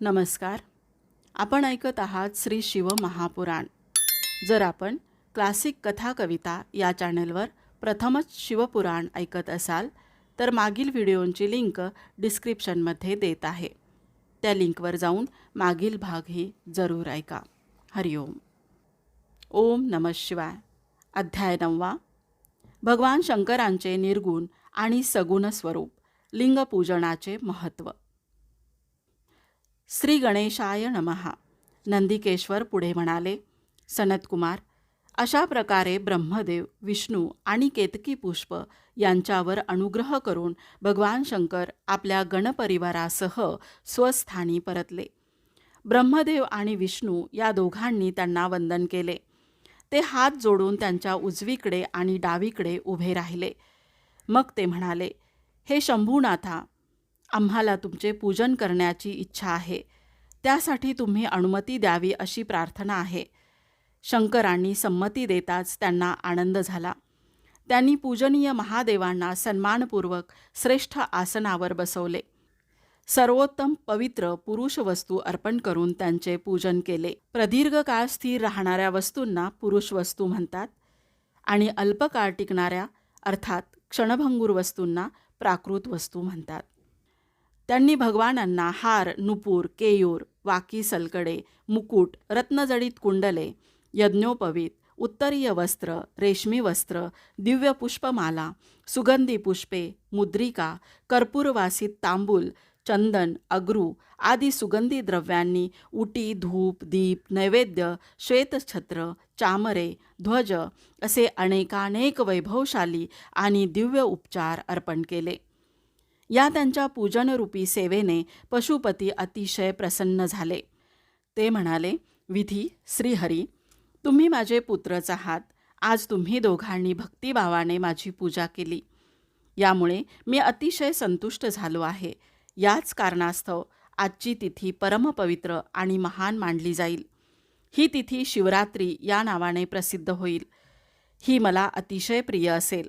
नमस्कार. आपण ऐकत आहात श्री शिव महापुराण. जर आपण क्लासिक कथा कविता या चॅनलवर प्रथमच शिवपुराण ऐकत असाल तर मागील व्हिडिओंची लिंक डिस्क्रिप्शनमध्ये देत आहे. त्या लिंकवर जाऊन मागील भागही जरूर ऐका. हरिओम ओम. नम शिवाय. अध्याय नववा. भगवान शंकरांचे निर्गुण आणि सगुण स्वरूप लिंगपूजनाचे महत्त्व श्री गणेशाय नमहा नंदिकेश्वर पुढे म्हणाले सनतकुमार अशा प्रकारे ब्रह्मदेव विष्णू आणि केतकी पुष्प यांच्यावर अनुग्रह करून भगवान शंकर आपल्या गणपरिवारासह स्वस्थानी परतले. ब्रह्मदेव आणि विष्णू या दोघांनी त्यांना वंदन केले. ते हात जोडून त्यांच्या उजवीकडे आणि डावीकडे उभे राहिले. मग ते म्हणाले हे शंभूनाथा आम्हाला तुमचे पूजन करण्याची इच्छा आहे. त्यासाठी तुम्ही अनुमती द्यावी अशी प्रार्थना आहे. शंकरांनी संमती देताच त्यांना आनंद झाला. त्यांनी पूजनीय महादेवांना सन्मानपूर्वक श्रेष्ठ आसनावर बसवले. सर्वोत्तम पवित्र पुरुष वस्तू अर्पण करून त्यांचे पूजन केले. प्रदीर्घ काळ स्थिर राहणाऱ्या वस्तूंना पुरुष वस्तू म्हणतात आणि अल्पकाळ टिकणाऱ्या अर्थात क्षणभंगूर वस्तूंना प्राकृत वस्तू म्हणतात. त्यांनी भगवानांना हार नुपूर केयूर वाकी सलकडे मुकुट रत्नजडित कुंडले यज्ञोपवीत उत्तरीय वस्त्र रेशमी वस्त्र दिव्य पुष्पमाला सुगंधी पुष्पे मुद्रिका कर्पूरवासित तांबूल चंदन अग्रू आदी सुगंधी द्रव्यांनी उटी धूप दीप नैवेद्य श्वेतछत्र चामरे ध्वज असे अनेकानेक वैभवशाली आणि दिव्य उपचार अर्पण केले. या त्यांच्या पूजनरूपी सेवेने पशुपती अतिशय प्रसन्न झाले. ते म्हणाले विधी श्रीहरी तुम्ही माझे पुत्रच आहात. आज तुम्ही दोघांनी भक्तिभावाने माझी पूजा केली. यामुळे मी अतिशय संतुष्ट झालो आहे. याच कारणास्तव आजची तिथी परमपवित्र आणि महान मानली जाईल. ही तिथी शिवरात्री या नावाने प्रसिद्ध होईल. ही मला अतिशय प्रिय असेल.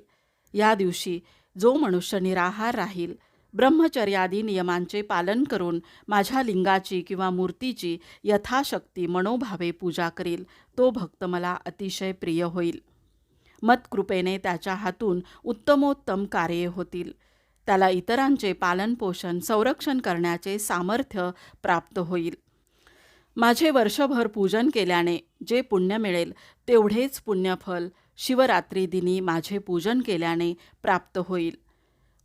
या दिवशी जो मनुष्य निराहार राहील ब्रह्मचर्यादी नियमांचे पालन करून माझ्या लिंगाची किंवा मूर्तीची यथाशक्ती मनोभावे पूजा करील तो भक्त मला अतिशय प्रिय होईल. मतकृपेने त्याच्या हातून उत्तमोत्तम कार्ये होतील. त्याला इतरांचे पालनपोषण संरक्षण करण्याचे सामर्थ्य प्राप्त होईल. माझे वर्षभर पूजन केल्याने जे पुण्य मिळेल तेवढेच पुण्यफल शिवरात्री दिनी माझे पूजन केल्याने प्राप्त होईल.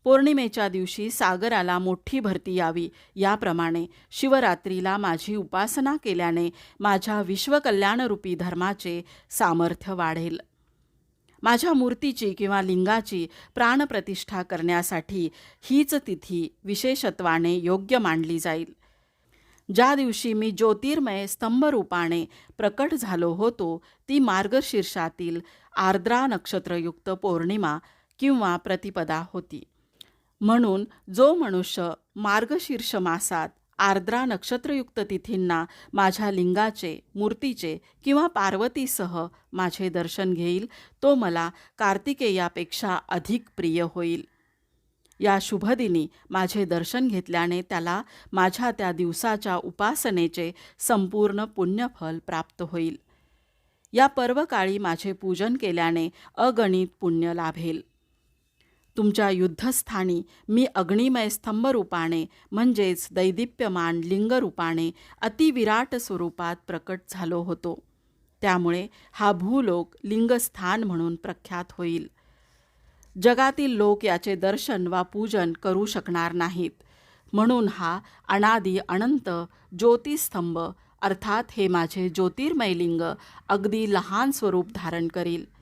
पौर्णिमेच्या दिवशी सागराला मोठी भरती यावी. याप्रमाणे शिवरात्रीला माझी उपासना केल्याने माझ्या विश्वकल्याणरूपी धर्माचे सामर्थ्य वाढेल. माझ्या मूर्तीची किंवा लिंगाची प्राणप्रतिष्ठा करण्यासाठी हीच तिथी विशेषत्वाने योग्य मानली जाईल. ज्या दिवशी मी ज्योतिर्मय स्तंभरूपाने प्रकट झालो होतो ती मार्गशीर्षातील आर्द्रा नक्षत्रयुक्त पौर्णिमा किंवा प्रतिपदा होती. म्हणून जो मनुष्य मार्गशीर्ष मासात आर्द्रा नक्षत्रयुक्त तिथींना माझ्या लिंगाचे मूर्तीचे किंवा पार्वतीसह माझे दर्शन घेईल तो मला कार्तिकेयापेक्षा अधिक प्रिय होईल. या शुभदिनी माझे दर्शन घेतल्याने त्याला माझ्या त्या दिवसाच्या उपासनेचे संपूर्ण पुण्यफल प्राप्त होईल. या पर्वकाळी माझे पूजन केल्याने अगणित पुण्य लाभेल. तुमच्या युद्धस्थानी मी अग्निमय स्तंभरूपाने म्हणजेच दैदिप्यमान लिंगरूपाने अतिविराट स्वरूपात प्रकट झालो होतो. त्यामुळे हा भूलोक लिंगस्थान म्हणून प्रख्यात होईल. जगातील लोक याचे दर्शन वा पूजन करू शकणार नाहीत. म्हणून हा अनादी अनंत ज्योतिस्तंभ अर्थात हे माझे ज्योतिर्मय लिंग अगदी लहान स्वरूप धारण करील.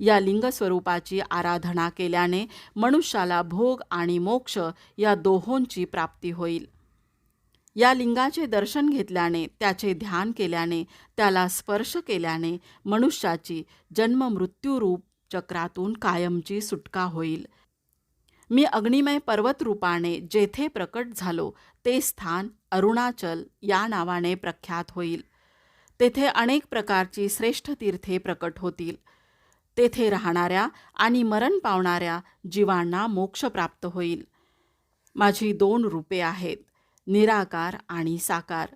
या लिंगस्वरूपाची आराधना केल्याने मनुष्याला भोग आणि मोक्ष या दोहोंची प्राप्ती होईल. या लिंगाचे दर्शन घेतल्याने त्याचे ध्यान केल्याने त्याला स्पर्श केल्याने मनुष्याची जन्ममृत्यूरूप चक्रातून कायमची सुटका होईल. मी अग्निमय पर्वतरूपाने जेथे प्रकट झालो ते स्थान अरुणाचल या नावाने प्रख्यात होईल. तेथे अनेक प्रकारची श्रेष्ठ तीर्थे प्रकट होतील. तेथे राहणाऱ्या आणि मरण पावणाऱ्या जीवांना मोक्ष प्राप्त होईल. माझी दोन रूपे आहेत निराकार आणि साकार.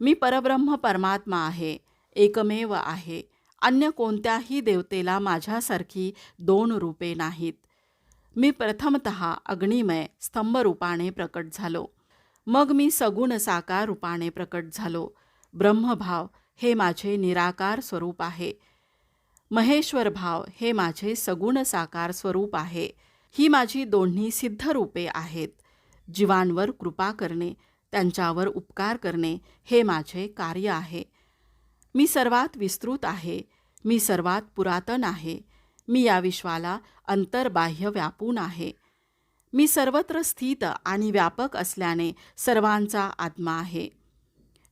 मी परब्रह्म परमात्मा आहे एकमेव आहे. अन्य कोणत्याही देवतेला माझ्यासारखी दोन रूपे नाहीत. मी प्रथमत अग्निमय स्तंभरूपाने प्रकट झालो. मग मी सगुण साकार रूपाने प्रकट झालो. ब्रह्मभाव हे माझे निराकार स्वरूप आहे. महेश्वर भाव हे माझे सगुण साकार स्वरूप आहे. ही माझी दोन्ही सिद्ध रूपे आहेत. जीवांवर कृपा करणे त्यांच्यावर उपकार करणे हे माझे कार्य आहे. मी सर्वात विस्तृत आहे. मी सर्वात पुरातन आहे. मी या विश्वाला अंतर्बाह्य व्यापून आहे. मी सर्वत्र स्थित आणि व्यापक असल्याने सर्वांचा आत्मा आहे.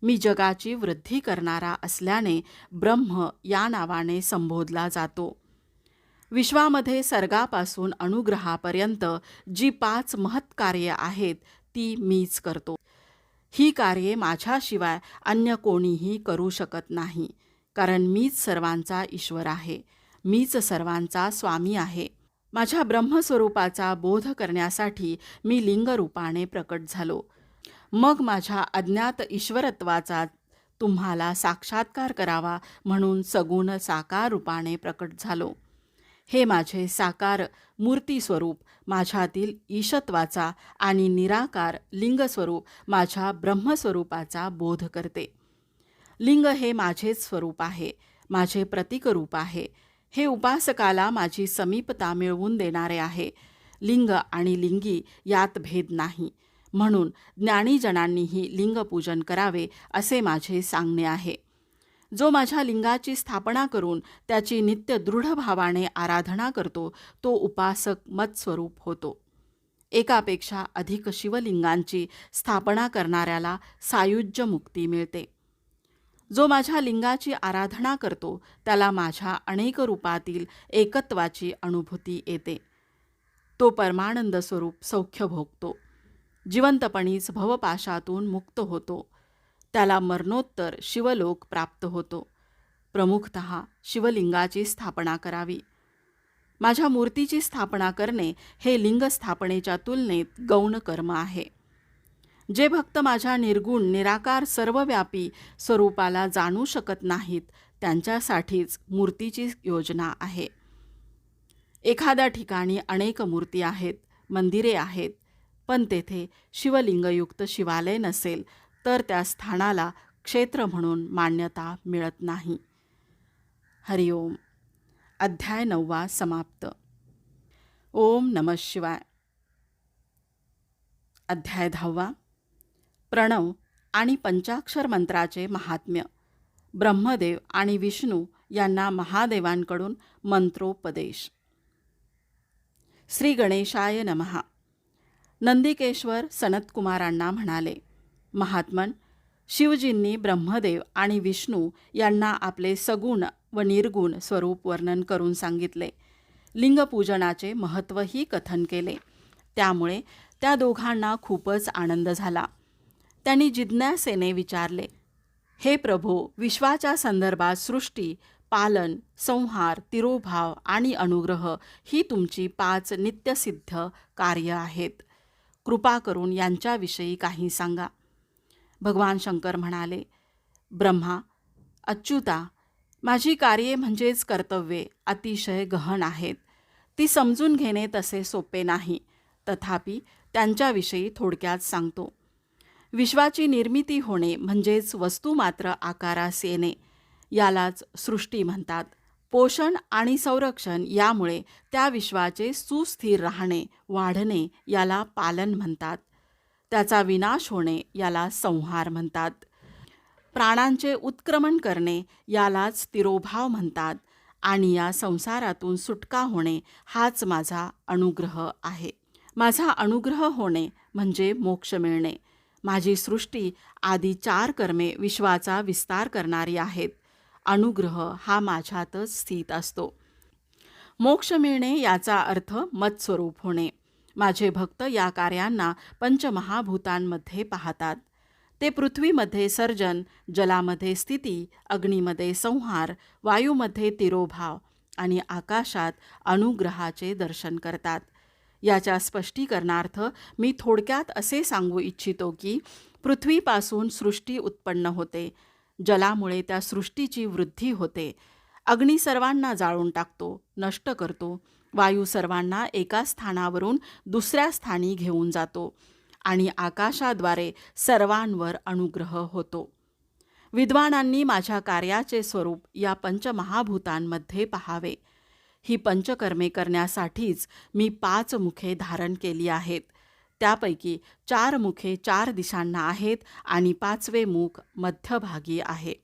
मी जगाची वृद्धी करणारा असल्याने ब्रह्म या नावाने संबोधला जातो. विश्वामध्ये सर्गापासून अनुग्रहापर्यंत जी पाच महत्कार्ये आहेत ती मीच करतो. ही कार्ये माझ्याशिवाय अन्य कोणीही करू शकत नाही कारण मीच सर्वांचा ईश्वर आहे मीच सर्वांचा स्वामी आहे. माझ्या ब्रह्मस्वरूपाचा बोध करण्यासाठी मी लिंगरूपाने प्रकट झालो. मग माझ्या अज्ञात ईश्वरत्वाचा तुम्हाला साक्षात्कार करावा म्हणून सगुण साकार रूपाने प्रकट झालो. हे माझे साकार मूर्तीस्वरूप माझ्यातील ईशत्वाचा आणि निराकार लिंगस्वरूप माझ्या ब्रह्मस्वरूपाचा बोध करते. लिंग हे माझेच स्वरूप आहे माझे प्रतीकरूप आहे. हे उपासकाला माझी समीपता मिळवून देणारे आहे. लिंग आणि लिंगी यात भेद नाही. म्हणून ज्ञानीजनांनीही लिंगपूजन करावे असे माझे सांगणे आहे. जो माझ्या लिंगाची स्थापना करून त्याची नित्य दृढ भावाने आराधना करतो तो उपासक मत्स्वरूप होतो. एकापेक्षा अधिक शिवलिंगांची स्थापना करणाऱ्याला सायुज्य मुक्ती मिळते. जो माझ्या लिंगाची आराधना करतो त्याला माझ्या अनेक रूपातील एकत्वाची अनुभूती येते. तो परमानंद स्वरूप सौख्य भोगतो. जिवंतपणीच भवपाशातून मुक्त होतो. त्याला मरणोत्तर शिवलोक प्राप्त होतो. प्रमुखत शिवलिंगाची स्थापना करावी. माझ्या मूर्तीची स्थापना करणे हे लिंग स्थापनेच्या तुलनेत गौण कर्म आहे. जे भक्त माझ्या निर्गुण निराकार सर्वव्यापी स्वरूपाला जाणू शकत नाहीत त्यांच्यासाठीच मूर्तीची योजना आहे. एखाद्या ठिकाणी अनेक मूर्ती आहेत मंदिरे आहेत पण तेथे शिवलिंगयुक्त शिवालय नसेल तर त्या स्थानाला क्षेत्र म्हणून मान्यता मिळत नाही. हरिओम. अध्याय नववा समाप्त. ओम नम शिवाय. अध्याय दहावा. प्रणव आणि पंचाक्षर मंत्राचे महात्म्य. ब्रह्मदेव आणि विष्णू यांना महादेवांकडून मंत्रोपदेश. श्री गणेशाय नमहा नंदिकेश्वर सनतकुमारांना म्हणाले महात्मन शिवजींनी ब्रह्मदेव आणि विष्णू यांना आपले सगुण व निर्गुण स्वरूप वर्णन करून सांगितले. लिंगपूजनाचे महत्त्वही कथन केले. त्यामुळे त्या दोघांना खूपच आनंद झाला. त्यांनी जिज्ञासेने विचारले हे प्रभो विश्वाच्या संदर्भात सृष्टी पालन संहार तिरोभाव आणि अनुग्रह ही तुमची पाच नित्यसिद्ध कार्य आहेत. कृपा करून यांच्याविषयी काही सांगा. भगवान शंकर म्हणाले ब्रह्मा अच्युता माझी कार्ये म्हणजेच कर्तव्ये अतिशय गहन आहेत. ती समजून घेणे तसे सोपे नाही. तथापि त्यांच्याविषयी थोडक्यात सांगतो. विश्वाची निर्मिती होणे म्हणजेच वस्तू मात्र आकारास येणे यालाच सृष्टी म्हणतात. पोषण आणि संरक्षण यामुळे त्या विश्वाचे सुस्थिर राहणे वाढणे याला पालन म्हणतात. त्याचा विनाश होणे याला संहार म्हणतात. प्राणांचे उत्क्रमण करणे यालाच तिरोभाव म्हणतात आणि या संसारातून सुटका होणे हाच माझा अनुग्रह आहे. माझा अनुग्रह होणे म्हणजे मोक्ष मिळणे. माझी सृष्टी आदी चार कर्मे विश्वाचा विस्तार करणारी आहेत. अनुग्रह हा माझ्यातच स्थित असतो. मोक्ष मिळणे याचा अर्थ मत्स्वरूप होणे. माझे भक्त या कार्यांना पंचमहाभूतांमध्ये पाहतात. ते पृथ्वीमध्ये सर्जन जलामध्ये स्थिती अग्नीमध्ये संहार वायूमध्ये तिरोभाव आणि आकाशात अनुग्रहाचे दर्शन करतात. याच्या स्पष्टीकरणार्थ मी थोडक्यात असे सांगू इच्छितो की पृथ्वीपासून सृष्टी उत्पन्न होते. जलामुळे त्या सृष्टीची वृद्धी होते. अग्नी सर्वांना जाळून टाकतो नष्ट करतो. वायू सर्वांना एका स्थानावरून दुसऱ्या स्थानी घेऊन जातो आणि आकाशाद्वारे सर्वांवर अनुग्रह होतो. विद्वानांनी माझ्या कार्याचे स्वरूप या पंचमहाभूतांमध्ये पहावे. ही पंचकर्मे करण्यासाठीच मी पाच मुखे धारण केली आहेत. त्यापैकी चार मुखे चार दिशांना आहेत आणि पाचवे मुख मध्यभागी आहे.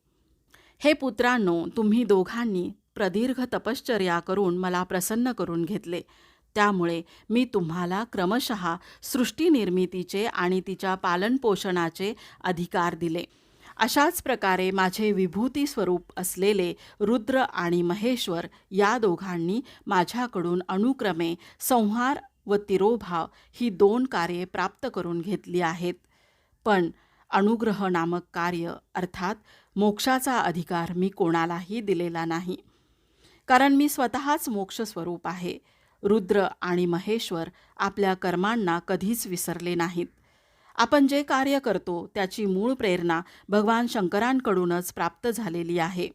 हे पुत्रांनो तुम्ही दोघांनी प्रदीर्घ तपश्चर्या करून मला प्रसन्न करून घेतले. त्यामुळे मी तुम्हाला क्रमशः सृष्टीनिर्मितीचे आणि तिच्या पालनपोषणाचे अधिकार दिले. अशाच प्रकारे माझे विभूती स्वरूप असलेले रुद्र आणि महेश्वर या दोघांनी माझ्याकडून अनुक्रमे संहार व तिरोभाव ही दोन कार्ये प्राप्त करून घेतली आहेत. पण अनुग्रह नामक कार्य अर्थात मोक्षाचा अधिकार मी कोणालाही दिलेला नाही. कारण मी स्वतःच मोक्षस्वरूप आहे. रुद्र आणि महेश्वर आपल्या कर्मांना कधीच विसरले नाहीत. आपण जे कार्य करतो त्याची मूळ प्रेरणा भगवान शंकरांकडूनच प्राप्त झालेली आहे.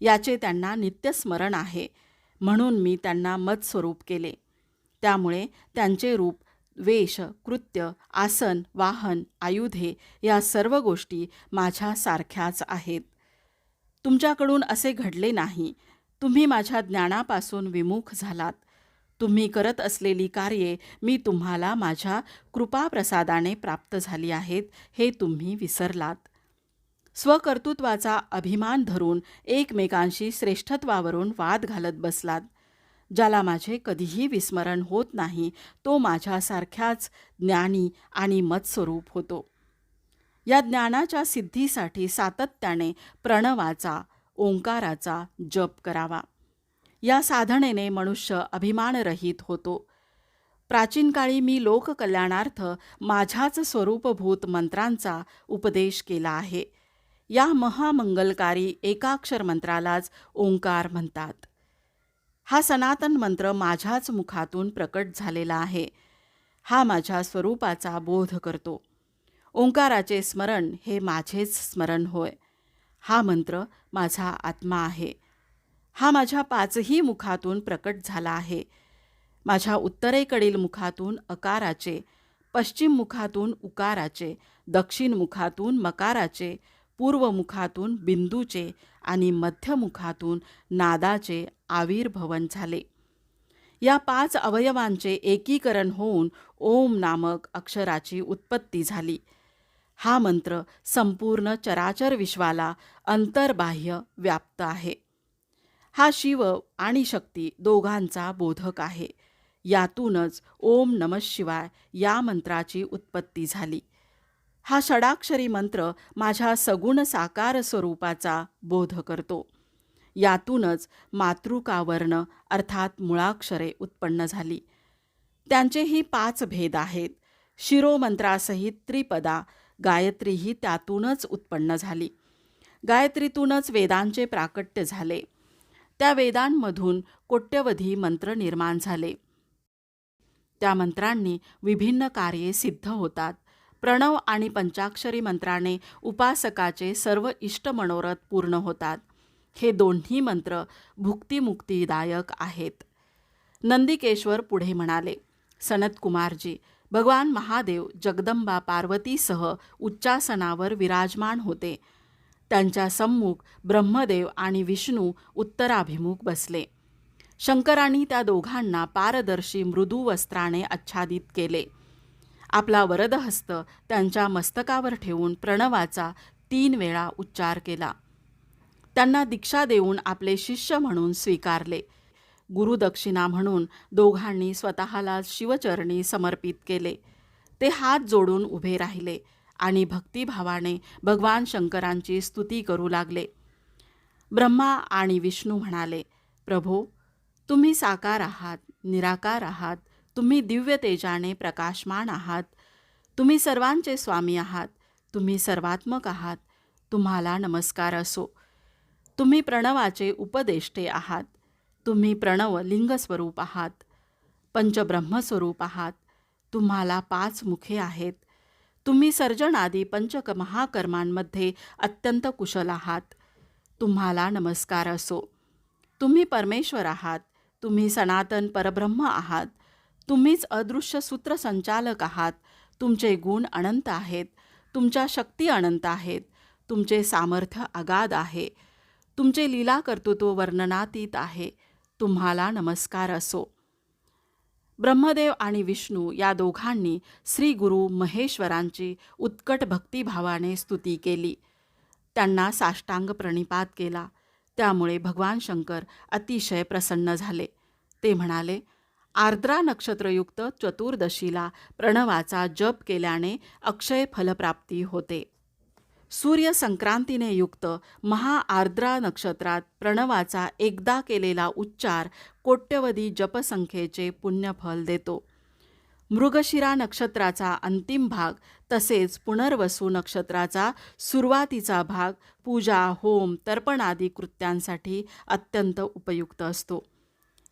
याचे त्यांना नित्यस्मरण आहे. म्हणून मी त्यांना मत्स्वरूप केले. त्यामुळे त्यांचे रूप वेश कृत्य आसन वाहन आयुधे या सर्व गोष्टी माझ्यासारख्याच आहेत. तुमच्याकडून असे घडले नाही. तुम्ही माझ्या ज्ञानापासून विमुख झालात. तुम्ही करत असलेली कार्ये मी तुम्हाला माझ्या कृपाप्रसादाने प्राप्त झाली आहेत हे तुम्ही विसरलात. स्वकर्तृत्वाचा अभिमान धरून एकमेकांशी श्रेष्ठत्वावरून वाद घालत बसलात. ज्याला माझे कधीही विस्मरण होत नाही तो माझ्यासारख्याच ज्ञानी आणि मत्स्वरूप होतो. या ज्ञानाच्या सिद्धीसाठी सातत्याने प्रणवाचा ओंकाराचा जप करावा. या साधनेने मनुष्य अभिमानरहित होतो. प्राचीन काळी मी लोककल्याणार्थ माझ्याच स्वरूपभूत मंत्रांचा उपदेश केला आहे. या महामंगलकारी एकाक्षर मंत्रालाच ओंकार म्हणतात. हा सनातन मंत्र माझ्याच मुखातून प्रकट झालेला आहे. हा माझ्या स्वरूपाचा बोध करतो. ओंकाराचे स्मरण हे माझेच स्मरण होय. हा मंत्र माझा आत्मा आहे. हा माझ्या पाचही मुखातून प्रकट झाला आहे. माझ्या उत्तरेकडील मुखातून अकाराचे पश्चिम मुखातून उकाराचे दक्षिण मुखातून मकाराचे पूर्वमुखातून बिंदूचे आणि मध्यमुखातून नादाचे आविर्भवन झाले. या पाच अवयवांचे एकीकरण होऊन ओम नामक अक्षराची उत्पत्ती झाली. हा मंत्र संपूर्ण चराचर विश्वाला अंतर्बाह्य व्याप्त आहे. हा शिव आणि शक्ती दोघांचा बोधक आहे. यातूनच ओम नम शिवाय या मंत्राची उत्पत्ती झाली. हा षडाक्षरी मंत्र माझ्या सगुण साकार स्वरूपाचा बोध करतो. यातूनच मातृकावर्ण अर्थात मुळाक्षरे उत्पन्न झाली. त्यांचेही पाच भेद आहेत. शिरोमंत्रासहित त्रिपदा गायत्री ही त्यातूनच उत्पन्न झाली. गायत्रीतूनच वेदांचे प्राकट्य झाले. त्या वेदांमधून कोट्यवधी मंत्र निर्माण झाले. त्या मंत्रांनी विभिन्न कार्ये सिद्ध होतात. प्रणव आणि पंचाक्षरी मंत्राने उपासकाचे सर्व इष्ट मनोरथ पूर्ण होतात. हे दोन्ही मंत्र भुक्तिमुक्तीदायक आहेत. नंदिकेश्वर पुढे म्हणाले सनतकुमारजी भगवान महादेव जगदंबा पार्वतीसह उच्चासनावर विराजमान होते. त्यांच्या सम्मुख ब्रह्मदेव आणि विष्णू उत्तराभिमुख बसले. शंकरांनी त्या दोघांना पारदर्शी मृदू वस्त्राने आच्छादित केले. आपला वरदहस्त त्यांच्या मस्तकावर ठेवून प्रणवाचा तीन वेळा उच्चार केला. त्यांना दीक्षा देऊन आपले शिष्य म्हणून स्वीकारले. गुरुदक्षिणा म्हणून दोघांनी स्वतःला शिवचरणी समर्पित केले. ते हात जोडून उभे राहिले आणि भक्तिभावाने भगवान शंकरांची स्तुती करू लागले. ब्रह्मा आणि विष्णू म्हणाले प्रभो तुम्ही साकार आहात निराकार आहात तुम्ही दिव्य तेजाने प्रकाशमान आहात. तुम्ही सर्वांचे स्वामी आहात. तुम्ही सर्वात्मक आहात. तुम्हाला नमस्कार असो. तुम्ही प्रणवाचे उपदेष्टे आहात. तुम्ही प्रणव लिंगस्वरूप आहात. पंचब्रह्मस्वरूप आहात. तुम्हाला पाच मुखे आहेत. तुम्ही सर्जनादी पंचक महाकर्मांमध्ये अत्यंत कुशल आहात. तुम्हाला नमस्कार असो. तुम्ही परमेश्वर आहात. तुम्ही सनातन परब्रह्म आहात. तुम्हीच अदृश्य सूत्रसंचालक आहात. तुमचे गुण अनंत आहेत. तुमच्या शक्ती अनंत आहेत. तुमचे सामर्थ्य अगाध आहे. तुमचे लीला कर्तृत्व वर्णनातीत आहे. तुम्हाला नमस्कार असो. ब्रह्मदेव आणि विष्णू या दोघांनी श्री गुरु महेश्वरांची उत्कट भक्तिभावाने स्तुती केली. त्यांना साष्टांग प्रणिपात केला. त्यामुळे भगवान शंकर अतिशय प्रसन्न झाले. ते म्हणाले आर्द्रा नक्षत्रयुक्त चतुर्दशीला प्रणवाचा जप केल्याने अक्षय फलप्राप्ती होते. सूर्य संक्रांतीने युक्त महाआर्द्रा नक्षत्रात प्रणवाचा एकदा केलेला उच्चार कोट्यवधी जपसंख्येचे पुण्यफल देतो. मृगशिरा नक्षत्राचा अंतिम भाग तसेच पुनर्वसू नक्षत्राचा सुरुवातीचा भाग पूजा होम तर्पण आदी कृत्यांसाठी अत्यंत उपयुक्त असतो.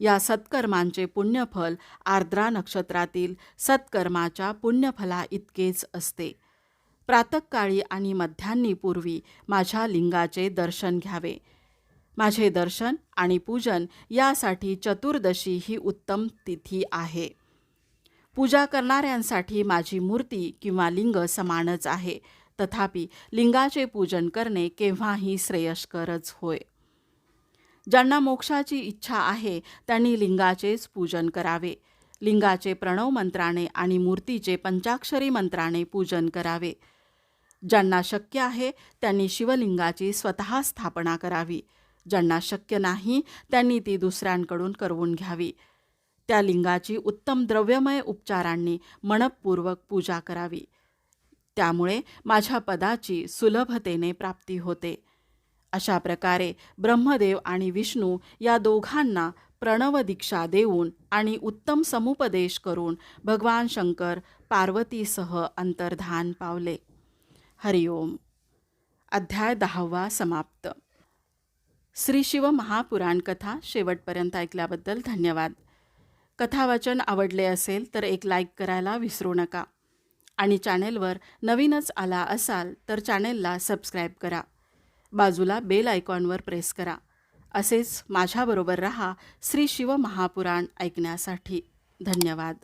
या सत्कर्मांचे पुण्यफल आर्द्रा नक्षत्रातील सत्कर्माच्या पुण्यफला इतकेच असते. प्रातकाळी आणि मध्यान्नीपूर्वी माझ्या लिंगाचे दर्शन घ्यावे. माझे दर्शन आणि पूजन यासाठी चतुर्दशी ही उत्तम तिथी आहे. पूजा करणाऱ्यांसाठी माझी मूर्ती किंवा लिंग समानच आहे. तथापि लिंगाचे पूजन करणे केव्हाही श्रेयस्करच होय. ज्यांना मोक्षाची इच्छा आहे त्यांनी लिंगाचेच पूजन करावे. लिंगाचे प्रणव मंत्राने आणि मूर्तीचे पंचाक्षरी मंत्राने पूजन करावे. ज्यांना शक्य आहे त्यांनी शिवलिंगाची स्वतः स्थापना करावी. ज्यांना शक्य नाही त्यांनी ती दुसऱ्यांकडून करवून घ्यावी. त्या लिंगाची उत्तम द्रव्यमय उपचारांनी मनपूर्वक पूजा करावी. त्यामुळे माझ्या पदाची सुलभतेने प्राप्ती होते. अशा प्रकारे ब्रह्मदेव आणि विष्णू या दोघांना प्रणव दीक्षा देऊन आणि उत्तम समुपदेश करून भगवान शंकर पार्वतीसह अंतर्धान पावले. हरिओम. अध्याय दहावा समाप्त. श्री शिव महापुराण कथा शेवटपर्यंत ऐकल्याबद्दल धन्यवाद. कथावाचन आवडले असेल तर एक लाईक करायला विसरू नका. आणि चॅनेलवर नवीनच आला असाल तर चॅनेलला सबस्क्राईब करा. बाजूला बेल आयकॉनवर प्रेस करा. असेच माझ्याबरोबर रहा श्री शिव महापुराण ऐकण्यासाठी. धन्यवाद.